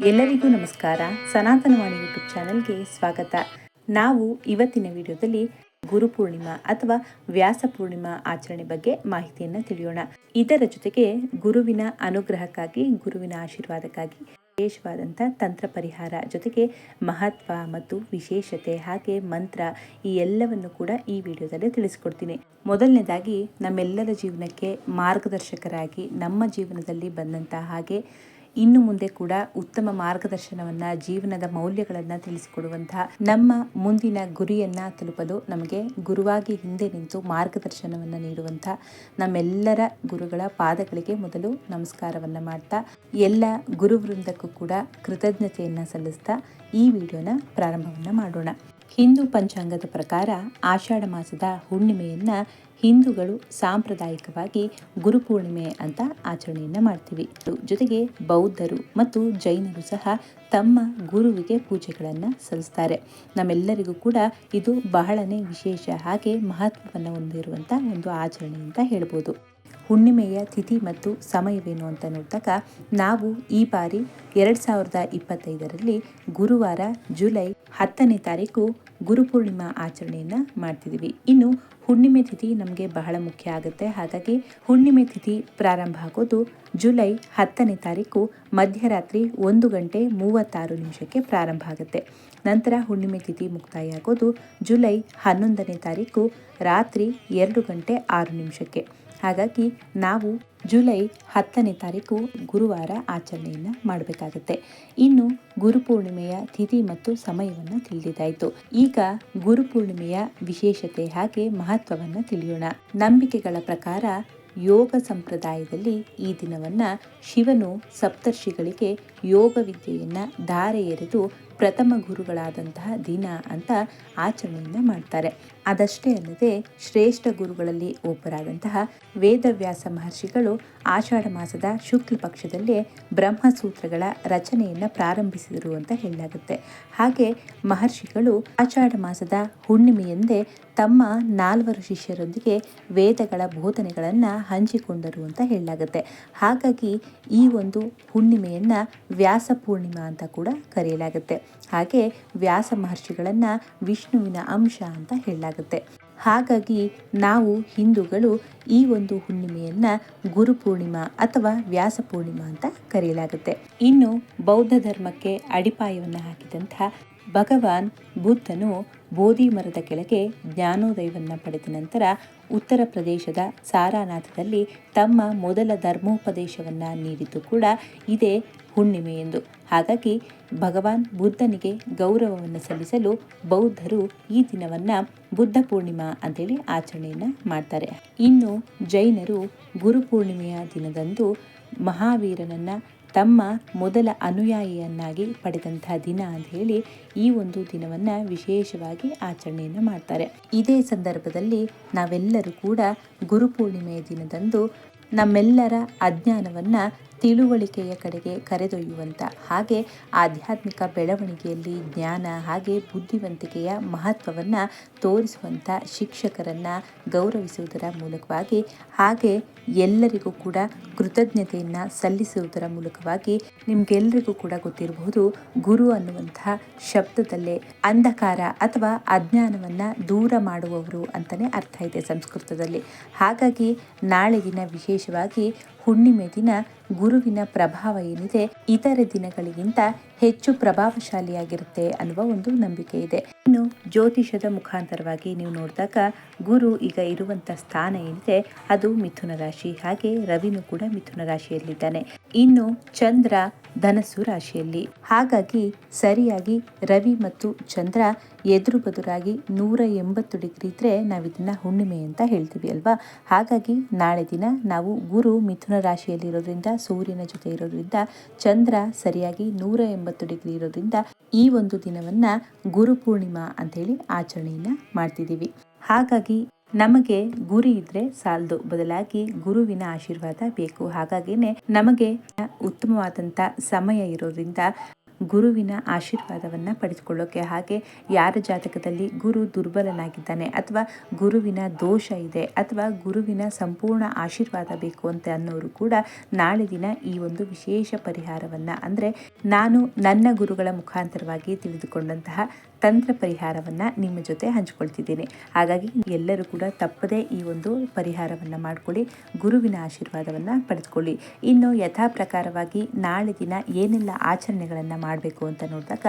ಎಲ್ಲರಿಗೂ ನಮಸ್ಕಾರ. ಸನಾತನವಾಣಿ ಯೂಟ್ಯೂಬ್ ಚಾನಲ್ಗೆ ಸ್ವಾಗತ. ನಾವು ಇವತ್ತಿನ ವಿಡಿಯೋದಲ್ಲಿ ಗುರು ಪೂರ್ಣಿಮಾ ಅಥವಾ ವ್ಯಾಸ ಪೂರ್ಣಿಮಾ ಆಚರಣೆ ಬಗ್ಗೆ ಮಾಹಿತಿಯನ್ನು ತಿಳಿಯೋಣ. ಇದರ ಜೊತೆಗೆ ಗುರುವಿನ ಅನುಗ್ರಹಕ್ಕಾಗಿ, ಗುರುವಿನ ಆಶೀರ್ವಾದಕ್ಕಾಗಿ ವಿಶೇಷವಾದಂಥ ತಂತ್ರ ಪರಿಹಾರ ಜೊತೆಗೆ ಮಹತ್ವ ಮತ್ತು ವಿಶೇಷತೆ ಹಾಗೆ ಮಂತ್ರ ಈ ಎಲ್ಲವನ್ನು ಕೂಡ ಈ ವಿಡಿಯೋದಲ್ಲಿ ತಿಳಿಸ್ಕೊಡ್ತೀನಿ. ಮೊದಲನೇದಾಗಿ ನಮ್ಮೆಲ್ಲರ ಜೀವನಕ್ಕೆ ಮಾರ್ಗದರ್ಶಕರಾಗಿ ನಮ್ಮ ಜೀವನದಲ್ಲಿ ಬಂದಂಥ ಹಾಗೆ ಇನ್ನು ಮುಂದೆ ಕೂಡ ಉತ್ತಮ ಮಾರ್ಗದರ್ಶನವನ್ನ, ಜೀವನದ ಮೌಲ್ಯಗಳನ್ನು ತಿಳಿಸಿಕೊಡುವಂತಹ ನಮ್ಮ ಮುಂದಿನ ಗುರಿಯನ್ನ ತಲುಪಲು ನಮಗೆ ಗುರುವಾಗಿ ಹಿಂದೆ ನಿಂತು ಮಾರ್ಗದರ್ಶನವನ್ನ ನೀಡುವಂತಹ ನಮ್ಮೆಲ್ಲರ ಗುರುಗಳ ಪಾದಗಳಿಗೆ ಮೊದಲು ನಮಸ್ಕಾರವನ್ನ ಮಾಡ್ತಾ, ಎಲ್ಲ ಗುರುವೃಂದಕ್ಕೂ ಕೂಡ ಕೃತಜ್ಞತೆಯನ್ನ ಸಲ್ಲಿಸ್ತಾ ಈ ವಿಡಿಯೋನ ಪ್ರಾರಂಭವನ್ನ ಮಾಡೋಣ. ಹಿಂದೂ ಪಂಚಾಂಗದ ಪ್ರಕಾರ ಆಷಾಢ ಮಾಸದ ಹುಣ್ಣಿಮೆಯನ್ನು ಹಿಂದೂಗಳು ಸಾಂಪ್ರದಾಯಿಕವಾಗಿ ಗುರುಪೂರ್ಣಿಮೆ ಅಂತ ಆಚರಣೆಯನ್ನು ಮಾಡ್ತೀವಿ. ಜೊತೆಗೆ ಬೌದ್ಧರು ಮತ್ತು ಜೈನರು ಸಹ ತಮ್ಮ ಗುರುವಿಗೆ ಪೂಜೆಗಳನ್ನು ಸಲ್ಲಿಸ್ತಾರೆ. ನಮ್ಮೆಲ್ಲರಿಗೂ ಕೂಡ ಇದು ಬಹಳನೇ ವಿಶೇಷ ಹಾಗೆ ಮಹತ್ವವನ್ನು ಹೊಂದಿರುವಂಥ ಒಂದು ಆಚರಣೆ ಅಂತ ಹೇಳ್ಬೋದು. ಹುಣ್ಣಿಮೆಯ ತಿಥಿ ಮತ್ತು ಸಮಯವೇನು ಅಂತ ನೋಡಿದಾಗ ನಾವು ಈ ಬಾರಿ ಎರಡು ಸಾವಿರದ ಇಪ್ಪತ್ತೈದರಲ್ಲಿ ಗುರುವಾರ ಜುಲೈ ಹತ್ತನೇ ತಾರೀಕು ಗುರುಪೂರ್ಣಿಮಾ ಆಚರಣೆಯನ್ನು ಮಾಡ್ತಿದ್ದೀವಿ ಇನ್ನು ಹುಣ್ಣಿಮೆ ತಿಥಿ ನಮಗೆ ಬಹಳ ಮುಖ್ಯ ಆಗುತ್ತೆ. ಹಾಗಾಗಿ ಹುಣ್ಣಿಮೆ ತಿಥಿ ಪ್ರಾರಂಭ ಆಗೋದು ಜುಲೈ ಹತ್ತನೇ ತಾರೀಕು. ಮಧ್ಯರಾತ್ರಿ ಒಂದು ಗಂಟೆ ಮೂವತ್ತಾರು ನಿಮಿಷಕ್ಕೆ ಪ್ರಾರಂಭ ಆಗುತ್ತೆ. ನಂತರ ಹುಣ್ಣಿಮೆ ತಿಥಿ ಮುಕ್ತಾಯ ಆಗೋದು ಜುಲೈ ಹನ್ನೊಂದನೇ ತಾರೀಕು. ರಾತ್ರಿ ಎರಡು ಗಂಟೆ ಆರು ನಿಮಿಷಕ್ಕೆ. ಹಾಗಾಗಿ ನಾವು ಜುಲೈ ಹತ್ತನೇ ತಾರೀಕು ಗುರುವಾರ ಆಚರಣೆಯನ್ನು ಮಾಡಬೇಕಾಗುತ್ತೆ. ಇನ್ನು ಗುರುಪೂರ್ಣಿಮೆಯ ತಿಥಿ ಮತ್ತು ಸಮಯವನ್ನು ತಿಳಿದಿದ್ದಾಯಿತು. ಈಗ ಗುರುಪೂರ್ಣಿಮೆಯ ವಿಶೇಷತೆ ಹಾಗೆ ಮಹತ್ವವನ್ನು ತಿಳಿಯೋಣ. ನಂಬಿಕೆಗಳ ಪ್ರಕಾರ ಯೋಗ ಸಂಪ್ರದಾಯದಲ್ಲಿ ಈ ದಿನವನ್ನ ಶಿವನು ಸಪ್ತರ್ಷಿಗಳಿಗೆ ಯೋಗ ವಿದ್ಯೆಯನ್ನು ಧಾರೆ ಎರೆದು ಪ್ರಥಮ ಗುರುಗಳಾದಂತಹ ದಿನ ಅಂತ ಆಚರಣೆಯನ್ನು ಮಾಡ್ತಾರೆ. ಅದಷ್ಟೇ ಅಲ್ಲದೆ ಶ್ರೇಷ್ಠ ಗುರುಗಳಲ್ಲಿ ಒಬ್ಬರಾದಂತಹ ವೇದವ್ಯಾಸ ಮಹರ್ಷಿಗಳು ಆಷಾಢ ಮಾಸದ ಶುಕ್ಲ ಪಕ್ಷದಲ್ಲೇ ಬ್ರಹ್ಮಸೂತ್ರಗಳ ರಚನೆಯನ್ನು ಪ್ರಾರಂಭಿಸಿದರು ಅಂತ ಹೇಳಲಾಗುತ್ತೆ. ಹಾಗೆ ಮಹರ್ಷಿಗಳು ಆಷಾಢ ಮಾಸದ ಹುಣ್ಣಿಮೆಯಂದೇ ತಮ್ಮ ನಾಲ್ವರು ಶಿಷ್ಯರೊಂದಿಗೆ ವೇದಗಳ ಬೋಧನೆಗಳನ್ನು ಹಂಚಿಕೊಂಡರು ಅಂತ ಹೇಳಲಾಗುತ್ತೆ. ಹಾಗಾಗಿ ಈ ಒಂದು ಹುಣ್ಣಿಮೆಯನ್ನ ವ್ಯಾಸ ಪೂರ್ಣಿಮಾ ಅಂತ ಕೂಡ ಕರೆಯಲಾಗುತ್ತೆ. ಹಾಗೆ ವ್ಯಾಸ ಮಹರ್ಷಿಗಳನ್ನ ವಿಷ್ಣುವಿನ ಅಂಶ ಅಂತ ಹೇಳಲಾಗುತ್ತೆ. ಹಾಗಾಗಿ ನಾವು ಹಿಂದೂಗಳು ಈ ಒಂದು ಹುಣ್ಣಿಮೆಯನ್ನ ಗುರು ಪೂರ್ಣಿಮಾ ಅಥವಾ ವ್ಯಾಸ ಪೂರ್ಣಿಮಾ ಅಂತ ಕರೆಯಲಾಗುತ್ತೆ. ಇನ್ನು ಬೌದ್ಧ ಧರ್ಮಕ್ಕೆ ಅಡಿಪಾಯವನ್ನು ಹಾಕಿದಂತಹ ಭಗವಾನ್ ಬುದ್ಧನು ಬೋಧಿ ಮರದ ಕೆಳಗೆ ಜ್ಞಾನೋದಯವನ್ನು ಪಡೆದ ನಂತರ ಉತ್ತರ ಪ್ರದೇಶದ ಸಾರಾನಾಥದಲ್ಲಿ ತಮ್ಮ ಮೊದಲ ಧರ್ಮೋಪದೇಶವನ್ನು ನೀಡಿದ್ದು ಕೂಡ ಇದೇ ಹುಣ್ಣಿಮೆ ಎಂದು. ಹಾಗಾಗಿ ಭಗವಾನ್ ಬುದ್ಧನಿಗೆ ಗೌರವವನ್ನು ಸಲ್ಲಿಸಲು ಬೌದ್ಧರು ಈ ದಿನವನ್ನ ಬುದ್ಧ ಪೂರ್ಣಿಮಾ ಅಂತೇಳಿ ಆಚರಣೆಯನ್ನು ಮಾಡ್ತಾರೆ. ಇನ್ನು ಜೈನರು ಗುರು ಪೂರ್ಣಿಮೆಯ ದಿನದಂದು ಮಹಾವೀರನನ್ನ ತಮ್ಮ ಮೊದಲ ಅನುಯಾಯಿಯನ್ನಾಗಿ ಪಡೆದಂತಹ ದಿನ ಅಂತ ಹೇಳಿ ಈ ಒಂದು ದಿನವನ್ನ ವಿಶೇಷವಾಗಿ ಆಚರಣೆಯನ್ನು ಮಾಡ್ತಾರೆ. ಇದೇ ಸಂದರ್ಭದಲ್ಲಿ ನಾವೆಲ್ಲರೂ ಕೂಡ ಗುರುಪೂರ್ಣಿಮೆಯ ದಿನದಂದು ನಮ್ಮೆಲ್ಲರ ಅಜ್ಞಾನವನ್ನ ತಿಳುವಳಿಕೆಯ ಕಡೆಗೆ ಕರೆದೊಯ್ಯುವಂಥ ಹಾಗೆ ಆಧ್ಯಾತ್ಮಿಕ ಬೆಳವಣಿಗೆಯಲ್ಲಿ ಜ್ಞಾನ ಹಾಗೆ ಬುದ್ಧಿವಂತಿಕೆಯ ಮಹತ್ವವನ್ನು ತೋರಿಸುವಂಥ ಶಿಕ್ಷಕರನ್ನು ಗೌರವಿಸುವುದರ ಮೂಲಕವಾಗಿ ಹಾಗೆ ಎಲ್ಲರಿಗೂ ಕೂಡ ಕೃತಜ್ಞತೆಯನ್ನು ಸಲ್ಲಿಸುವುದರ ಮೂಲಕವಾಗಿ ನಿಮಗೆಲ್ಲರಿಗೂ ಕೂಡ ಗೊತ್ತಿರಬಹುದು ಗುರು ಅನ್ನುವಂತಹ ಶಬ್ದದಲ್ಲೇ ಅಂಧಕಾರ ಅಥವಾ ಅಜ್ಞಾನವನ್ನು ದೂರ ಮಾಡುವವರು ಅಂತಲೇ ಅರ್ಥ ಇದೆ ಸಂಸ್ಕೃತದಲ್ಲಿ. ಹಾಗಾಗಿ ನಾಳೆ ದಿನ ವಿಶೇಷವಾಗಿ ಹುಣ್ಣಿಮೆ ದಿನ ಗುರುವಿನ ಪ್ರಭಾವ ಏನಿದೆ ಇತರ ದಿನಗಳಿಗಿಂತ ಹೆಚ್ಚು ಪ್ರಭಾವಶಾಲಿಯಾಗಿರುತ್ತೆ ಅನ್ನುವ ಒಂದು ನಂಬಿಕೆ ಇದೆ. ಇನ್ನು ಜ್ಯೋತಿಷದ ಮುಖಾಂತರವಾಗಿ ನೀವು ನೋಡಿದಾಗ ಗುರು ಈಗ ಇರುವಂತ ಸ್ಥಾನ ಏನಿದೆ ಅದು ಮಿಥುನ ರಾಶಿ. ಹಾಗೆ ರವಿನೂ ಕೂಡ ಮಿಥುನ ರಾಶಿಯಲ್ಲಿದ್ದಾನೆ. ಇನ್ನು ಚಂದ್ರ ಧನಸ್ಸು ರಾಶಿಯಲ್ಲಿ. ಹಾಗಾಗಿ ಸರಿಯಾಗಿ ರವಿ ಮತ್ತು ಚಂದ್ರ ಎದುರು ಬದುರಾಗಿ ನೂರ ಎಂಬತ್ತು ಡಿಗ್ರಿ ಇದ್ರೆ ನಾವು ಇದನ್ನ ಹುಣ್ಣಿಮೆ ಅಂತ ಹೇಳ್ತೀವಿ ಅಲ್ವಾ? ಹಾಗಾಗಿ ನಾಳೆ ದಿನ ನಾವು ಗುರು ಮಿಥುನ ರಾಶಿಯಲ್ಲಿರೋದ್ರಿಂದ ಸೂರ್ಯನ ಜೊತೆ ಇರೋದ್ರಿಂದ, ಚಂದ್ರ ಸರಿಯಾಗಿ ನೂರ ಎಂಬತ್ತು ಡಿಗ್ರಿ ಇರೋದ್ರಿಂದ ಈ ಒಂದು ದಿನವನ್ನ ಗುರು ಪೂರ್ಣಿಮಾ ಹೇಳಿ ಆಚರಣೆಯನ್ನ ಮಾಡ್ತಿದ್ದೀವಿ. ಹಾಗಾಗಿ ನಮಗೆ ಗುರಿ ಇದ್ರೆ ಸಾಲದು. ಬದಲಾಗಿ ಗುರುವಿನ ಆಶೀರ್ವಾದ ಬೇಕು. ಹಾಗಾಗಿನೇ ನಮಗೆ ಉತ್ತಮವಾದಂತ ಸಮಯ ಇರೋದ್ರಿಂದ ಗುರುವಿನ ಆಶೀರ್ವಾದವನ್ನು ಪಡೆದುಕೊಳ್ಳೋಕೆ, ಹಾಗೆ ಯಾರ ಜಾತಕದಲ್ಲಿ ಗುರು ದುರ್ಬಲನಾಗಿದ್ದಾನೆ ಅಥವಾ ಗುರುವಿನ ದೋಷ ಇದೆ ಅಥವಾ ಗುರುವಿನ ಸಂಪೂರ್ಣ ಆಶೀರ್ವಾದ ಬೇಕು ಅಂತ ಅನ್ನೋರು ಕೂಡ ನಾಳೆ ದಿನ ಈ ಒಂದು ವಿಶೇಷ ಪರಿಹಾರವನ್ನು, ಅಂದರೆ ನಾನು ನನ್ನ ಗುರುಗಳ ಮುಖಾಂತರವಾಗಿ ತಿಳಿದುಕೊಂಡಂತಹ ತಂತ್ರ ಪರಿಹಾರವನ್ನು ನಿಮ್ಮ ಜೊತೆ ಹಂಚ್ಕೊಳ್ತಿದ್ದೀನಿ. ಹಾಗಾಗಿ ಎಲ್ಲರೂ ಕೂಡ ತಪ್ಪದೇ ಈ ಒಂದು ಪರಿಹಾರವನ್ನು ಮಾಡಿಕೊಳ್ಳಿ, ಗುರುವಿನ ಆಶೀರ್ವಾದವನ್ನು ಪಡೆದುಕೊಳ್ಳಿ. ಇನ್ನು ಯಥಾ ಪ್ರಕಾರವಾಗಿ ನಾಳೆ ದಿನ ಏನೆಲ್ಲ ಆಚರಣೆಗಳನ್ನು ಮಾಡಬೇಕು ಅಂತ ನೋಡಿದಾಗ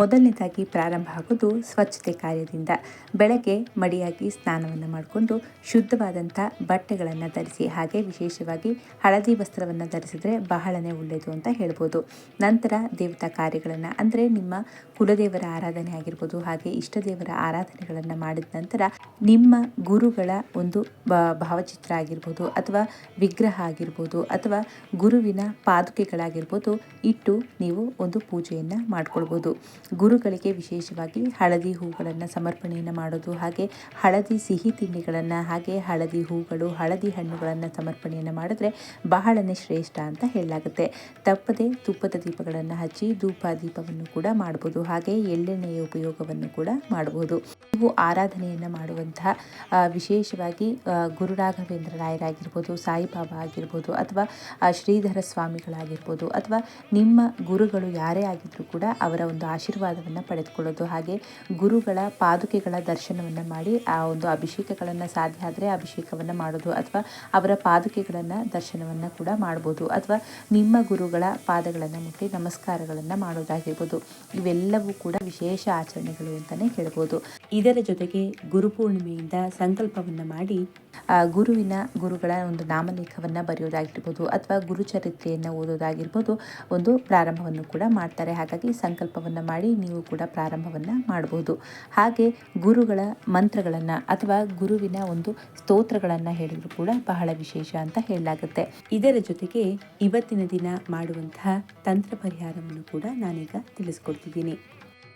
ಮೊದಲನೇದಾಗಿ ಪ್ರಾರಂಭ ಆಗೋದು ಸ್ವಚ್ಛತೆ ಕಾರ್ಯದಿಂದ. ಬೆಳಗ್ಗೆ ಮಡಿಯಾಗಿ ಸ್ನಾನವನ್ನು ಮಾಡಿಕೊಂಡು ಶುದ್ಧವಾದಂಥ ಬಟ್ಟೆಗಳನ್ನು ಧರಿಸಿ, ಹಾಗೆ ವಿಶೇಷವಾಗಿ ಹಳದಿ ವಸ್ತ್ರವನ್ನು ಧರಿಸಿದರೆ ಬಹಳನೇ ಒಳ್ಳೆಯದು ಅಂತ ಹೇಳ್ಬೋದು. ನಂತರ ದೇವತಾ ಕಾರ್ಯಗಳನ್ನು, ಅಂದರೆ ನಿಮ್ಮ ಕುಲದೇವರ ಆರಾಧನೆ ಆಗಿರ್ಬೋದು, ಹಾಗೆ ಇಷ್ಟ ದೇವರ ಆರಾಧನೆಗಳನ್ನು ಮಾಡಿದ ನಂತರ ನಿಮ್ಮ ಗುರುಗಳ ಒಂದು ಭಾವಚಿತ್ರ ಆಗಿರ್ಬೋದು, ಅಥವಾ ವಿಗ್ರಹ ಆಗಿರ್ಬೋದು, ಅಥವಾ ಗುರುವಿನ ಪಾದುಕೆಗಳಾಗಿರ್ಬೋದು, ಇಟ್ಟು ನೀವು ಒಂದು ಪೂಜೆಯನ್ನು ಮಾಡ್ಕೊಳ್ಬೋದು. ಗುರುಗಳಿಗೆ ವಿಶೇಷವಾಗಿ ಹಳದಿ ಹೂಗಳನ್ನು ಸಮರ್ಪಣೆಯನ್ನು ಮಾಡೋದು, ಹಾಗೆ ಹಳದಿ ಸಿಹಿ ತಿಂಡಿಗಳನ್ನು, ಹಾಗೆ ಹಳದಿ ಹೂಗಳು, ಹಳದಿ ಹಣ್ಣುಗಳನ್ನು ಸಮರ್ಪಣೆಯನ್ನು ಮಾಡಿದ್ರೆ ಬಹಳನೇ ಶ್ರೇಷ್ಠ ಅಂತ ಹೇಳಲಾಗುತ್ತೆ. ತಪ್ಪದೆ ತುಪ್ಪದ ದೀಪಗಳನ್ನು ಹಚ್ಚಿ ಧೂಪ ದೀಪವನ್ನು ಕೂಡ ಮಾಡ್ಬೋದು, ಹಾಗೆ ಎಳ್ಳೆಣ್ಣೆಯ ಉಪಯೋಗವನ್ನು ಕೂಡ ಮಾಡಬಹುದು ನೀವು ಆರಾಧನೆಯನ್ನು ಮಾಡುವಂತಹ ವಿಶೇಷವಾಗಿ ಗುರು ರಾಘವೇಂದ್ರ ರಾಯರಾಗಿರ್ಬೋದು ಸಾಯಿಬಾಬಾ ಆಗಿರ್ಬೋದು, ಅಥವಾ ಶ್ರೀಧರ ಸ್ವಾಮಿಗಳಾಗಿರ್ಬೋದು, ಅಥವಾ ನಿಮ್ಮ ಗುರುಗಳು ಯಾರೇ ಆಗಿದ್ರೂ ಕೂಡ ಅವರ ಒಂದು ಆಶೀರ್ವಾದವನ್ನು ಪಡೆದುಕೊಳ್ಳೋದು, ಹಾಗೆ ಗುರುಗಳ ಪಾದುಕೆಗಳ ದರ್ಶನವನ್ನು ಮಾಡಿ ಆ ಒಂದು ಅಭಿಷೇಕಗಳನ್ನು ಸಾಧ್ಯ ಆದರೆ ಅಭಿಷೇಕವನ್ನು ಮಾಡೋದು ಅಥವಾ ಅವರ ಪಾದುಕೆಗಳನ್ನು ದರ್ಶನವನ್ನು ಕೂಡ ಮಾಡ್ಬೋದು ಅಥವಾ ನಿಮ್ಮ ಗುರುಗಳ ಪಾದಗಳನ್ನು ಮುಟ್ಟಿ ನಮಸ್ಕಾರಗಳನ್ನು ಮಾಡೋದಾಗಿರ್ಬೋದು. ಇವೆಲ್ಲವೂ ಕೂಡ ವಿಶೇಷ ಆಚರಣೆಗಳು ಅಂತಲೇ ಹೇಳ್ಬೋದು. ಇದರ ಜೊತೆಗೆ ಗುರುಪೂರ್ಣಿಮೆಯಿಂದ ಸಂಕಲ್ಪವನ್ನು ಮಾಡಿ ಗುರುವಿನ, ಗುರುಗಳ ಒಂದು ನಾಮಲೇಖವನ್ನು ಬರೆಯೋದಾಗಿರ್ಬೋದು ಅಥವಾ ಗುರುಚರಿತ್ರೆಯನ್ನು ಓದೋದಾಗಿರ್ಬೋದು ಒಂದು ಪ್ರಾರಂಭವನ್ನು ಕೂಡ ಮಾಡ್ತಾರೆ. ಹಾಗಾಗಿ ಸಂಕಲ್ಪವನ್ನು ಮಾಡಿ ನೀವು ಕೂಡ ಪ್ರಾರಂಭವನ್ನು ಮಾಡಬಹುದು ಹಾಗೆ ಗುರುಗಳ ಮಂತ್ರಗಳನ್ನು ಅಥವಾ ಗುರುವಿನ ಒಂದು ಸ್ತೋತ್ರಗಳನ್ನು ಹೇಳಿದ್ರು ಕೂಡ ಬಹಳ ವಿಶೇಷ ಅಂತ ಹೇಳಲಾಗುತ್ತೆ. ಇದರ ಜೊತೆಗೆ ಇವತ್ತಿನ ದಿನ ಮಾಡುವಂತಹ ತಂತ್ರ ಪರಿಹಾರವನ್ನು ಕೂಡ ನಾನೀಗ ತಿಳಿಸ್ಕೊಡ್ತಿದ್ದೀನಿ.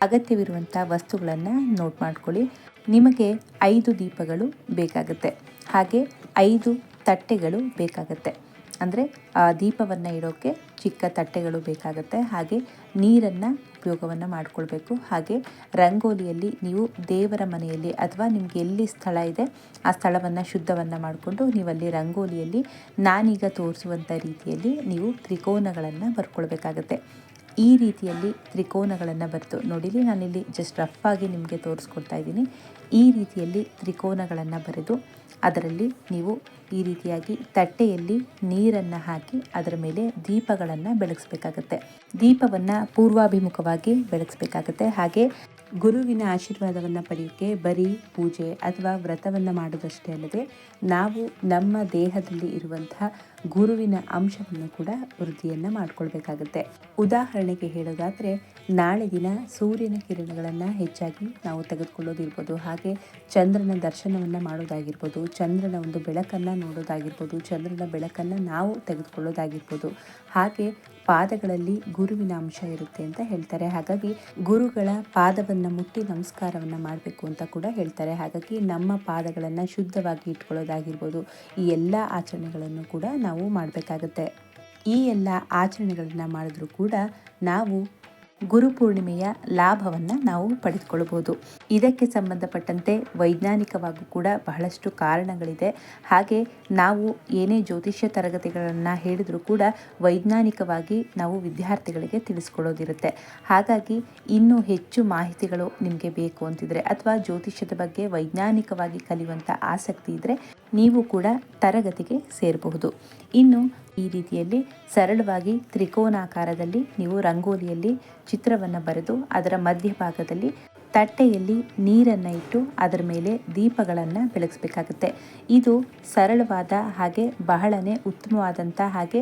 ಅಗತ್ಯವಿರುವಂಥ ವಸ್ತುಗಳನ್ನು ನೋಟ್ ಮಾಡ್ಕೊಳ್ಳಿ. ನಿಮಗೆ ಐದು ದೀಪಗಳು ಬೇಕಾಗುತ್ತೆ. ಹಾಗೆ ಐದು ತಟ್ಟೆಗಳು ಬೇಕಾಗುತ್ತೆ. ಅಂದರೆ ದೀಪವನ್ನು ಇಡೋಕ್ಕೆ ಚಿಕ್ಕ ತಟ್ಟೆಗಳು ಬೇಕಾಗುತ್ತೆ. ಹಾಗೆ ನೀರನ್ನು ಉಪಯೋಗವನ್ನು ಮಾಡಿಕೊಳ್ಬೇಕು. ಹಾಗೆ ರಂಗೋಲಿಯಲ್ಲಿ ನೀವು ದೇವರ ಮನೆಯಲ್ಲಿ ಅಥವಾ ನಿಮಗೆ ಎಲ್ಲಿ ಸ್ಥಳ ಇದೆ, ಆ ಸ್ಥಳವನ್ನು ಶುದ್ಧವನ್ನು ಮಾಡಿಕೊಂಡು ನೀವಲ್ಲಿ ರಂಗೋಲಿಯಲ್ಲಿ ನಾನೀಗ ತೋರಿಸುವಂಥ ರೀತಿಯಲ್ಲಿ ನೀವು ತ್ರಿಕೋನಗಳನ್ನು ಬರ್ಕೊಳ್ಬೇಕಾಗತ್ತೆ. ಈ ರೀತಿಯಲ್ಲಿ ತ್ರಿಕೋನಗಳನ್ನು ಬರೆದು ನೋಡಿಲಿ ನಾನಿಲ್ಲಿ ಜಸ್ಟ್ ರಫ್ ಆಗಿ ನಿಮಗೆ ತೋರಿಸ್ಕೊಡ್ತಾ ಇದ್ದೀನಿ. ಈ ರೀತಿಯಲ್ಲಿ ತ್ರಿಕೋನಗಳನ್ನು ಬರೆದು ಅದರಲ್ಲಿ ನೀವು ಈ ರೀತಿಯಾಗಿ ತಟ್ಟೆಯಲ್ಲಿ ನೀರನ್ನು ಹಾಕಿ ಅದರ ಮೇಲೆ ದೀಪಗಳನ್ನು ಬೆಳಗಿಸ್ಬೇಕಾಗತ್ತೆ. ದೀಪವನ್ನು ಪೂರ್ವಾಭಿಮುಖವಾಗಿ ಬೆಳಗಿಸ್ಬೇಕಾಗತ್ತೆ. ಹಾಗೆ ಗುರುವಿನ ಆಶೀರ್ವಾದವನ್ನು ಪಡೆಯೋಕ್ಕೆ ಬರೀ, ಪೂಜೆ ಅಥವಾ ವ್ರತವನ್ನು ಮಾಡೋದಷ್ಟೇ ಅಲ್ಲದೆ ನಾವು ನಮ್ಮ ದೇಹದಲ್ಲಿ ಇರುವಂತಹ ಗುರುವಿನ ಅಂಶವನ್ನು ಕೂಡ ವೃದ್ಧಿಯನ್ನು ಮಾಡ್ಕೊಳ್ಬೇಕಾಗುತ್ತೆ. ಉದಾಹರಣೆಗೆ ಹೇಳೋದಾದರೆ, ನಾಳೆ ದಿನ ಸೂರ್ಯನ ಕಿರಣಗಳನ್ನು ಹೆಚ್ಚಾಗಿ ನಾವು ತೆಗೆದುಕೊಳ್ಳೋದಿರ್ಬೋದು. ಹಾಗೆ ಚಂದ್ರನ ದರ್ಶನವನ್ನು ಮಾಡೋದಾಗಿರ್ಬೋದು, ಚಂದ್ರನ ಒಂದು ಬೆಳಕನ್ನು ನೋಡೋದಾಗಿರ್ಬೋದು, ಚಂದ್ರನ ಬೆಳಕನ್ನು ನಾವು ತೆಗೆದುಕೊಳ್ಳೋದಾಗಿರ್ಬೋದು. ಹಾಗೆ ಪಾದಗಳಲ್ಲಿ ಗುರುವಿನ ಅಂಶ ಇರುತ್ತೆ ಅಂತ ಹೇಳ್ತಾರೆ. ಹಾಗಾಗಿ ಗುರುಗಳ ಪಾದವನ್ನು ಮುಟ್ಟಿ ನಮಸ್ಕಾರವನ್ನು ಮಾಡಬೇಕು ಅಂತ ಕೂಡ ಹೇಳ್ತಾರೆ. ಹಾಗಾಗಿ ನಮ್ಮ ಪಾದಗಳನ್ನು ಶುದ್ಧವಾಗಿ ಇಟ್ಕೊಳ್ಳೋದಾಗಿರ್ಬೋದು. ಈ ಎಲ್ಲ ಆಚರಣೆಗಳನ್ನು ಕೂಡ ನಾವು ಮಾಡಬೇಕಾಗತ್ತೆ. ಈ ಎಲ್ಲ ಆಚರಣೆಗಳನ್ನು ಮಾಡಿದ್ರೂ ಕೂಡ ನಾವು ಗುರುಪೂರ್ಣಿಮೆಯ ಲಾಭವನ್ನು ನಾವು ಪಡೆದುಕೊಳ್ಳಬಹುದು. ಇದಕ್ಕೆ ಸಂಬಂಧಪಟ್ಟಂತೆ ವೈಜ್ಞಾನಿಕವಾಗೂ ಕೂಡ ಬಹಳಷ್ಟು ಕಾರಣಗಳಿದೆ. ಹಾಗೆ ನಾವು ಏನೇ ಜ್ಯೋತಿಷ್ಯ ತರಗತಿಗಳನ್ನು ಹೇಳಿದರೂ ಕೂಡ ವೈಜ್ಞಾನಿಕವಾಗಿ ನಾವು ವಿದ್ಯಾರ್ಥಿಗಳಿಗೆ ತಿಳಿಸ್ಕೊಡೋದಿರುತ್ತೆ ಹಾಗಾಗಿ ಇನ್ನೂ ಹೆಚ್ಚು ಮಾಹಿತಿಗಳು ನಿಮಗೆ ಬೇಕು ಅಂತಿದ್ರೆ ಅಥವಾ ಜ್ಯೋತಿಷ್ಯದ ಬಗ್ಗೆ ವೈಜ್ಞಾನಿಕವಾಗಿ ಕಲಿಯುವಂಥ ಆಸಕ್ತಿ ಇದ್ದರೆ ನೀವು ಕೂಡ ತರಗತಿಗೆ ಸೇರಬಹುದು. ಇನ್ನು ಈ ರೀತಿಯಲ್ಲಿ ಸರಳವಾಗಿ ತ್ರಿಕೋನಾಕಾರದಲ್ಲಿ ನೀವು ರಂಗೋಲಿಯಲ್ಲಿ ಚಿತ್ರವನ್ನು ಬರೆದು ಅದರ ಮಧ್ಯಭಾಗದಲ್ಲಿ ತಟ್ಟೆಯಲ್ಲಿ ನೀರನ್ನು ಇಟ್ಟು ಅದರ ಮೇಲೆ ದೀಪಗಳನ್ನು ಬೆಳಗಿಸ್ಬೇಕಾಗುತ್ತೆ. ಇದು ಸರಳವಾದ ಹಾಗೆ ಬಹಳನೇ ಉತ್ತಮವಾದಂಥ ಹಾಗೆ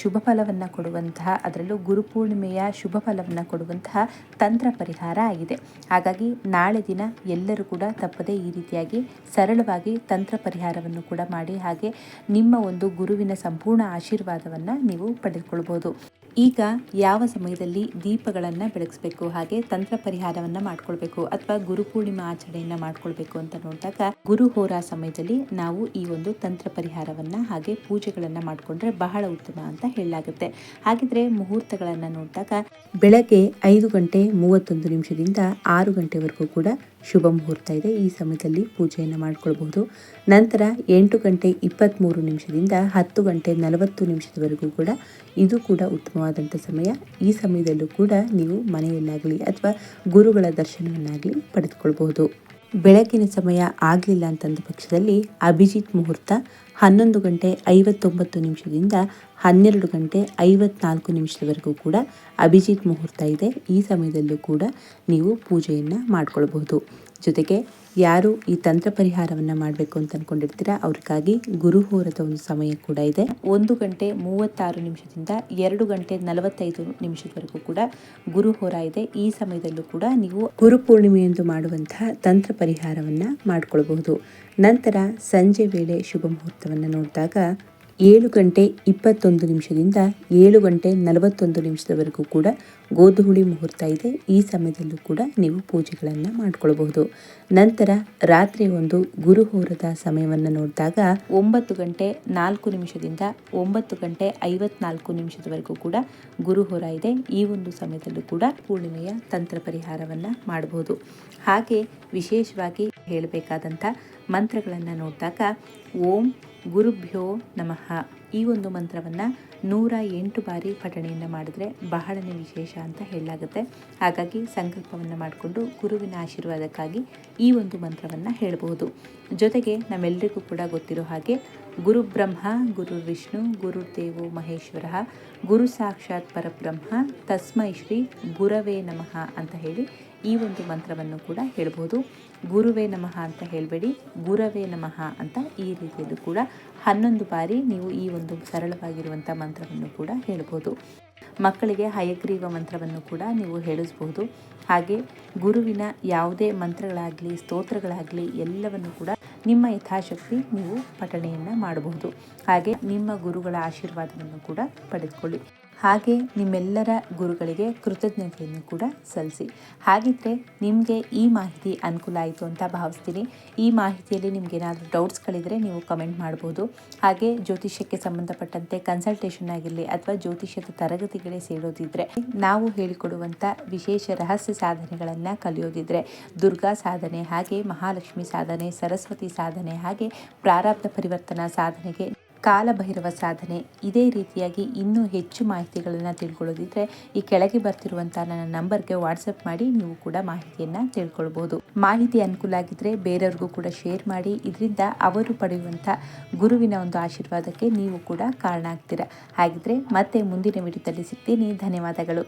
ಶುಭ ಫಲವನ್ನು ಕೊಡುವಂತಹ, ಅದರಲ್ಲೂ ಗುರುಪೂರ್ಣಿಮೆಯ ಶುಭ ಫಲವನ್ನು ಕೊಡುವಂತಹ ತಂತ್ರ ಪರಿಹಾರ ಆಗಿದೆ. ಹಾಗಾಗಿ ನಾಳೆ ದಿನ ಎಲ್ಲರೂ ಕೂಡ ತಪ್ಪದೇ ಈ ರೀತಿಯಾಗಿ ಸರಳವಾಗಿ ತಂತ್ರ ಪರಿಹಾರವನ್ನು ಕೂಡ ಮಾಡಿ ಹಾಗೆ ನಿಮ್ಮ ಒಂದು ಗುರುವಿನ ಸಂಪೂರ್ಣ ಆಶೀರ್ವಾದವನ್ನು ನೀವು ಪಡೆದುಕೊಳ್ಬೋದು. ಈಗ ಯಾವ ಸಮಯದಲ್ಲಿ ದೀಪಗಳನ್ನು ಬೆಳಗಿಸ್ಬೇಕು? ಹಾಗೆ ತಂತ್ರ ಪರಿಹಾರವನ್ನ ಮಾಡ್ಕೊಳ್ಬೇಕು ಅಥವಾ ಗುರು ಪೂರ್ಣಿಮಾ ಆಚರಣೆಯನ್ನ ಮಾಡ್ಕೊಳ್ಬೇಕು ಅಂತ ನೋಡಿದಾಗ ಗುರು ಹೋರ ಸಮಯದಲ್ಲಿ ನಾವು ಈ ಒಂದು ತಂತ್ರ ಪರಿಹಾರವನ್ನ ಹಾಗೆ ಪೂಜೆಗಳನ್ನ ಮಾಡ್ಕೊಂಡ್ರೆ ಬಹಳ ಉತ್ತಮ ಅಂತ ಹೇಳಲಾಗುತ್ತೆ. ಹಾಗಿದ್ರೆ ಮುಹೂರ್ತಗಳನ್ನ ನೋಡಿದಾಗ ಬೆಳಗ್ಗೆ ಐದು ಗಂಟೆ ಮೂವತ್ತೊಂದು ನಿಮಿಷದಿಂದ ಆರು ಗಂಟೆವರೆಗೂ ಕೂಡ ಶುಭ ಮುಹೂರ್ತ ಇದೆ. ಈ ಸಮಯದಲ್ಲಿ ಪೂಜೆಯನ್ನು ಮಾಡಿಕೊಳ್ಬಹುದು. ನಂತರ ಎಂಟು ಗಂಟೆ ಇಪ್ಪತ್ತ್ಮೂರು ನಿಮಿಷದಿಂದ ಹತ್ತು ಗಂಟೆ ನಲವತ್ತು ನಿಮಿಷದವರೆಗೂ ಕೂಡ ಇದು ಕೂಡ ಉತ್ತಮವಾದಂಥ ಸಮಯ. ಈ ಸಮಯದಲ್ಲೂ ಕೂಡ ನೀವು ಮನೆಯನ್ನಾಗಲಿ ಅಥವಾ ಗುರುಗಳ ದರ್ಶನವನ್ನಾಗಲಿ ಪಡೆದುಕೊಳ್ಬಹುದು. ಬೆಳಗಿನ ಸಮಯ ಆಗಲಿಲ್ಲ ಅಂತಂದ ಪಕ್ಷದಲ್ಲಿ ಅಭಿಜಿತ್ ಮುಹೂರ್ತ ಹನ್ನೊಂದು ಗಂಟೆ ಐವತ್ತೊಂಬತ್ತು ನಿಮಿಷದಿಂದ ಹನ್ನೆರಡು ಗಂಟೆ ಐವತ್ನಾಲ್ಕು ನಿಮಿಷದವರೆಗೂ ಕೂಡ ಅಭಿಜಿತ್ ಮುಹೂರ್ತ ಇದೆ. ಈ ಸಮಯದಲ್ಲೂ ಕೂಡ ನೀವು ಪೂಜೆಯನ್ನು ಮಾಡಿಕೊಳ್ಬಹುದು. ಜೊತೆಗೆ ಯಾರು ಈ ತಂತ್ರ ಪರಿಹಾರವನ್ನು ಮಾಡಬೇಕು ಅಂತ ಅಂದ್ಕೊಂಡಿರ್ತೀರಾ ಅವ್ರಿಗಾಗಿ ಗುರುಹೋರದ ಒಂದು ಸಮಯ ಕೂಡ ಇದೆ. ಒಂದು ಗಂಟೆ ಮೂವತ್ತಾರು ನಿಮಿಷದಿಂದ ಎರಡು ಗಂಟೆ ನಲವತ್ತೈದು ನಿಮಿಷದವರೆಗೂ ಕೂಡ ಗುರುಹೋರ ಇದೆ. ಈ ಸಮಯದಲ್ಲೂ ಕೂಡ ನೀವು ಗುರು ಪೂರ್ಣಿಮೆಯಂದು ಮಾಡುವಂತಹ ತಂತ್ರ ಪರಿಹಾರವನ್ನು ಮಾಡಿಕೊಳ್ಬಹುದು. ನಂತರ ಸಂಜೆ ವೇಳೆ ಶುಭ ಮುಹೂರ್ತವನ್ನು ನೋಡಿದಾಗ ಏಳು ಗಂಟೆ ಇಪ್ಪತ್ತೊಂದು ನಿಮಿಷದಿಂದ ಏಳು ಗಂಟೆ ನಲವತ್ತೊಂದು ನಿಮಿಷದವರೆಗೂ ಕೂಡ ಗೋಧುಹುಳಿ ಮುಹೂರ್ತ ಇದೆ. ಈ ಸಮಯದಲ್ಲೂ ಕೂಡ ನೀವು ಪೂಜೆಗಳನ್ನು ಮಾಡಿಕೊಳ್ಳಬಹುದು ನಂತರ ರಾತ್ರಿ ಒಂದು ಗುರುಹೋರದ ಸಮಯವನ್ನು ನೋಡಿದಾಗ ಒಂಬತ್ತು ಗಂಟೆ ನಾಲ್ಕು ನಿಮಿಷದಿಂದ ಒಂಬತ್ತು ಗಂಟೆ ಐವತ್ನಾಲ್ಕು ನಿಮಿಷದವರೆಗೂ ಕೂಡ ಗುರುಹೋರ ಇದೆ. ಈ ಒಂದು ಸಮಯದಲ್ಲೂ ಕೂಡ ಪೂರ್ಣಿಮೆಯ ತಂತ್ರ ಪರಿಹಾರವನ್ನು ಮಾಡಬಹುದು ಹಾಗೆ ವಿಶೇಷವಾಗಿ ಹೇಳಬೇಕಾದಂಥ ಮಂತ್ರಗಳನ್ನು ನೋಡಿದಾಗ ಓಂ ಗುರುಭ್ಯೋ ನಮಃ. ಈ ಒಂದು ಮಂತ್ರವನ್ನು ನೂರ ಎಂಟು ಬಾರಿ ಪಠಣೆಯನ್ನು ಮಾಡಿದ್ರೆ ಬಹಳನೇ ವಿಶೇಷ ಅಂತ ಹೇಳಲಾಗುತ್ತೆ. ಹಾಗಾಗಿ ಸಂಕಲ್ಪವನ್ನು ಮಾಡಿಕೊಂಡು ಗುರುವಿನ ಆಶೀರ್ವಾದಕ್ಕಾಗಿ ಈ ಒಂದು ಮಂತ್ರವನ್ನು ಹೇಳಬಹುದು. ಜೊತೆಗೆ ನಮ್ಮೆಲ್ಲರಿಗೂ ಕೂಡ ಗೊತ್ತಿರೋ ಹಾಗೆ ಗುರು ಬ್ರಹ್ಮ ಗುರು ವಿಷ್ಣು ಗುರುದೇವೋ ಮಹೇಶ್ವರ, ಗುರು ಸಾಕ್ಷಾತ್ ಪರಬ್ರಹ್ಮ, ತಸ್ಮೈ ಶ್ರೀ ಗುರವೇ ನಮಃ ಅಂತ ಹೇಳಿ ಈ ಒಂದು ಮಂತ್ರವನ್ನು ಕೂಡ ಹೇಳ್ಬೋದು. ಗುರುವೇ ನಮಃ ಅಂತ ಹೇಳಬೇಡಿ. ಗುರವೇ ನಮಃ ಅಂತ ಈ ರೀತಿಯಲ್ಲೂ ಕೂಡ ಹನ್ನೊಂದು ಬಾರಿ ನೀವು ಈ ಒಂದು ಸರಳವಾಗಿರುವಂಥ ಮಂತ್ರವನ್ನು ಕೂಡ ಹೇಳ್ಬೋದು. ಮಕ್ಕಳಿಗೆ ಹಯಗ್ರೀವ ಮಂತ್ರವನ್ನು ಕೂಡ ನೀವು ಹೇಳಿಸ್ಬೋದು. ಹಾಗೆ ಗುರುವಿನ ಯಾವುದೇ ಮಂತ್ರಗಳಾಗಲಿ, ಸ್ತೋತ್ರಗಳಾಗಲಿ ಎಲ್ಲವನ್ನು ಕೂಡ ನಿಮ್ಮ ಯಥಾಶಕ್ತಿ ನೀವು ಪಠಣೆಯನ್ನು ಮಾಡಬಹುದು. ಹಾಗೆ ನಿಮ್ಮ ಗುರುಗಳ ಆಶೀರ್ವಾದವನ್ನು ಕೂಡ ಪಡೆದುಕೊಳ್ಳಿ. ಹಾಗೆ ನಿಮ್ಮೆಲ್ಲರ ಗುರುಗಳಿಗೆ ಕೃತಜ್ಞತೆಯನ್ನು ಕೂಡ ಸಲ್ಲಿಸಿ. ಹಾಗಿದ್ರೆ ನಿಮಗೆ ಈ ಮಾಹಿತಿ ಅನುಕೂಲ ಆಯಿತು ಅಂತ ಭಾವಿಸ್ತೀನಿ. ಈ ಮಾಹಿತಿಯಲ್ಲಿ ನಿಮಗೇನಾದರೂ ಡೌಟ್ಸ್ಗಳಿದ್ರೆ ನೀವು ಕಮೆಂಟ್ ಮಾಡ್ಬೋದು. ಹಾಗೆ ಜ್ಯೋತಿಷ್ಯಕ್ಕೆ ಸಂಬಂಧಪಟ್ಟಂತೆ ಕನ್ಸಲ್ಟೇಷನ್ ಆಗಿರಲಿ ಅಥವಾ ಜ್ಯೋತಿಷ್ಯದ ತರಗತಿಗಳೇ ಸೇರೋದಿದ್ರೆ ನಾವು ಹೇಳಿಕೊಡುವಂಥ ವಿಶೇಷ ರಹಸ್ಯ ಸಾಧನೆಗಳನ್ನು ಕಲಿಯೋದಿದ್ರೆ ದುರ್ಗಾ ಸಾಧನೆ, ಹಾಗೆ ಮಹಾಲಕ್ಷ್ಮಿ ಸಾಧನೆ, ಸರಸ್ವತಿ ಸಾಧನೆ, ಹಾಗೆ ಪ್ರಾರಬ್ಧ ಪರಿವರ್ತನಾ ಸಾಧನೆಗೆ ಕಾಲಭೈರವ ಸಾಧನೆ. ಇದೇ ರೀತಿಯಾಗಿ ಇನ್ನೂ ಹೆಚ್ಚು ಮಾಹಿತಿಗಳನ್ನು ತಿಳ್ಕೊಳ್ಳೋದಿದ್ರೆ ಈ ಕೆಳಗೆ ಬರ್ತಿರುವಂಥ ನನ್ನ ನಂಬರ್ಗೆ ವಾಟ್ಸಪ್ ಮಾಡಿ ನೀವು ಕೂಡ ಮಾಹಿತಿಯನ್ನು ತಿಳ್ಕೊಳ್ಬೋದು. ಮಾಹಿತಿ ಅನುಕೂಲ ಆಗಿದ್ರೆ ಬೇರೆಯವ್ರಿಗೂ ಕೂಡ ಶೇರ್ ಮಾಡಿ, ಇದರಿಂದ ಅವರು ಪಡೆಯುವಂಥ ಗುರುವಿನ ಒಂದು ಆಶೀರ್ವಾದಕ್ಕೆ ನೀವು ಕೂಡ ಕಾರಣ ಆಗ್ತೀರಾ. ಹಾಗಿದ್ರೆ ಮತ್ತೆ ಮುಂದಿನ ವಿಡಿಯೋದಲ್ಲಿ ಸಿಗ್ತೀನಿ. ಧನ್ಯವಾದಗಳು.